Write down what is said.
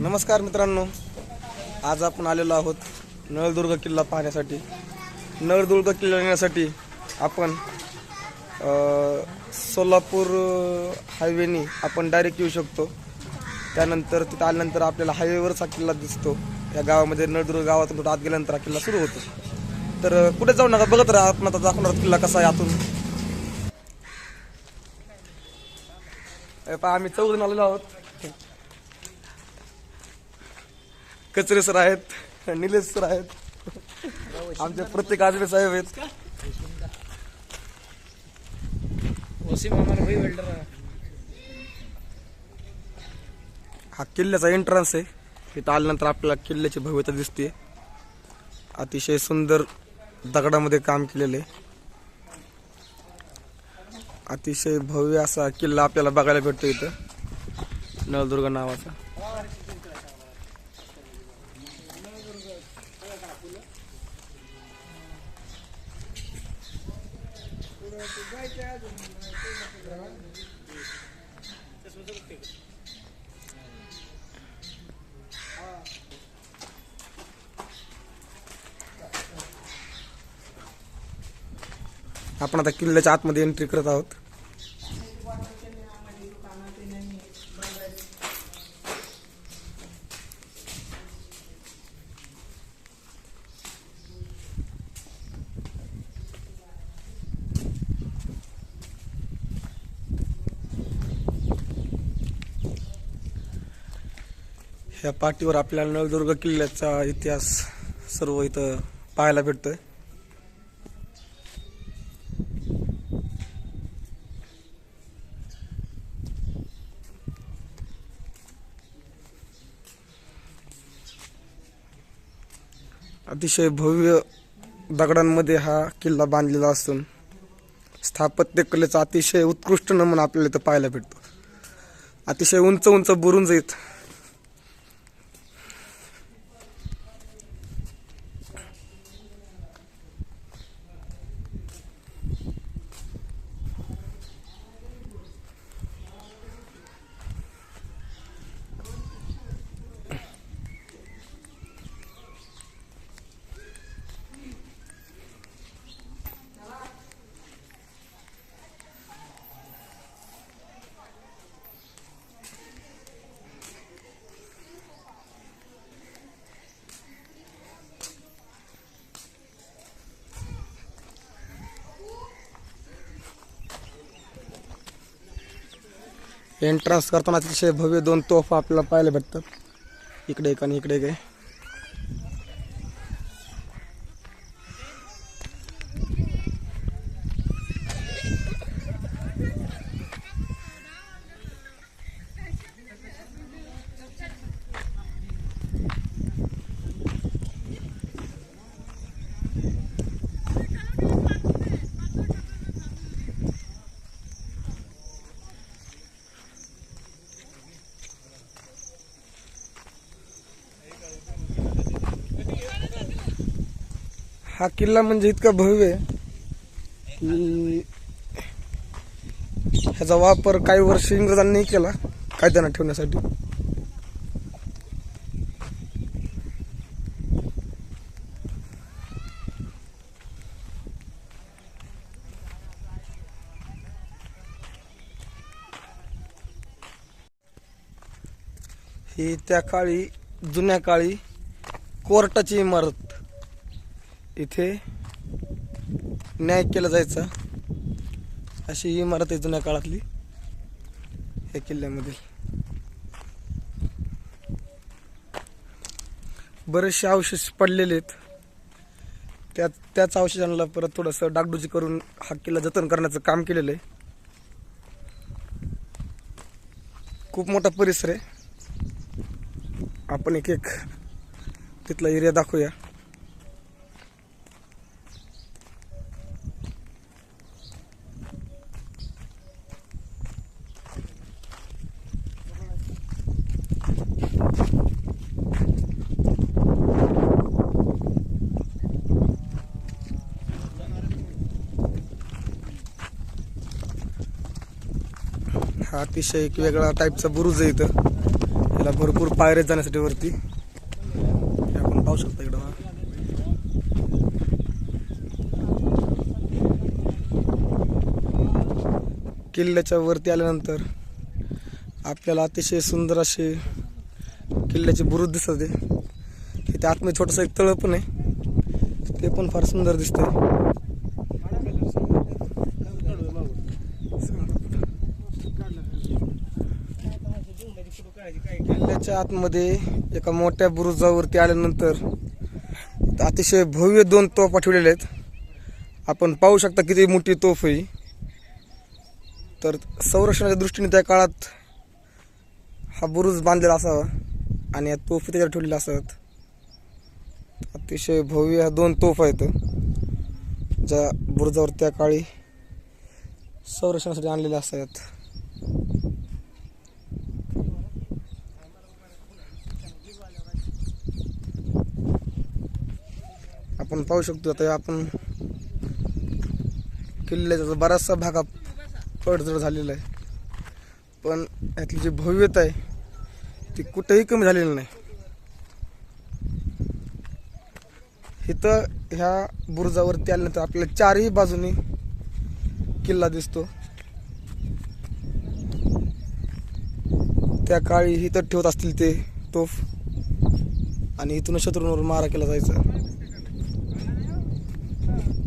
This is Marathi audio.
नमस्कार मित्रांनो आज आपण आलेलो आहोत नळदुर्ग किल्ला पाहण्यासाठी. नळदुर्ग किल्ला येण्यासाठी आपण सोलापूर हायवेनी आपण डायरेक्ट येऊ शकतो. त्यानंतर तिथं आल्यानंतर आपल्याला हायवेवरच हा किल्ला दिसतो. या गावामध्ये नळदुर्ग गावातून कुठं आत गेल्यानंतर हा किल्ला सुरू होतो. तर कुठे जाऊ नका बघत राहा. आपण आता दाखवणार किल्ला कसा आहे आतून. पहा आम्ही चौघ आलेलो आहोत. कचरे सर आहेत निलेश सर आहेत. आमचे प्रत्येक आजबे साहेब आहेत. है हा किल्ल्याचा एंट्रन्स आहे. इथं आल्यानंतर आपल्याला किल्ल्याची भव्यता दिसते अतिशय सुंदर दगडामध्ये काम केलेलं आहे अतिशय भव्य असा किल्ला आपल्याला बघायला भेटतो इथं. नळदुर्ग नावाचा. आपण आता किल्ल्याच्या आतमध्ये एंट्री करत आहोत. ह्या पाठीवर आपल्याला नळदुर्ग किल्ल्याचा इतिहास सर्व इथं पाहायला भेटतोय. अतिशय भव्य दगडांमध्ये हा किल्ला बांधलेला असून स्थापत्य कलेचा अतिशय उत्कृष्ट नमुना आपल्याला इथं पाहायला भेटतो. अतिशय उंच उंच बुरुंज आहेत. एंट्रन्स करताना अतिशय भव्य दोन तोफा आपल्याला पाहायला भेटतात. इकडे एक आणि इकडे एक आहे. हा किल्ला म्हणजे इतका भव्य आहे की ह्याचा वापर काही वर्ष इंग्रजांनी केला कायद्यानं ठेवण्यासाठी. ही त्या काळी जुन्या काळी कोर्टाची इमारत. इथे न्याय केला जायचा. अशी ही इमारत आहे जुन्या काळातली. या किल्ल्यामधील. बरेचसे अवशेष पडलेले आहेत. त्या त्याच अवशेषांना परत थोडंसं डागडुजी करून हा किल्ला जतन करण्याचं काम केलेलं आहे. खूप मोठा परिसर आहे. आपण एक एक तिथला एरिया दाखवूया. अतिशय एक वेगळा टाईपचा बुरुज आहे इथं. याला भरपूर पायऱ्या जाण्यासाठी वरती. हे आपण पाहू शकता इकडं. किल्ल्याच्या वरती आल्यानंतर आपल्याला अतिशय सुंदर असे किल्ल्याचे बुरुज दिसत आहे. तिथे आतमध्ये छोटंसं एक तळ पण आहे. ते पण फार सुंदर दिसतंय. किल्ल्याच्या आतमध्ये एका मोठ्या बुरुजावरती आल्यानंतर अतिशय भव्य दोन तोफा ठेवलेल्या आहेत. आपण पाहू शकता किती मोठी तोफ आहे तर संरक्षणाच्या दृष्टीने त्या काळात हा बुरुज बांधलेला असावा आणि या तोफी त्याच्यावर ठेवलेल्या असाव्यात अतिशय भव्य ह्या दोन तोफ आहेत ज्या बुरुजावर त्या काळी संरक्षणासाठी आणलेल्या असाव्यात आपण पाहू शकतो आता आपण किल्ल्याचा बराचसा भाग हा पडझड झालेला आहे. पण यातली जी भव्यता आहे ती कुठेही कमी झालेली नाही. इथं ह्या बुरुजावरती आल्यानंतर आपल्याला चारही बाजूनी किल्ला दिसतो. त्या काळी इथं ठेवत असतील ते तोफ. आणि इथून शत्रूंवर मारा केला जायचा. Yeah.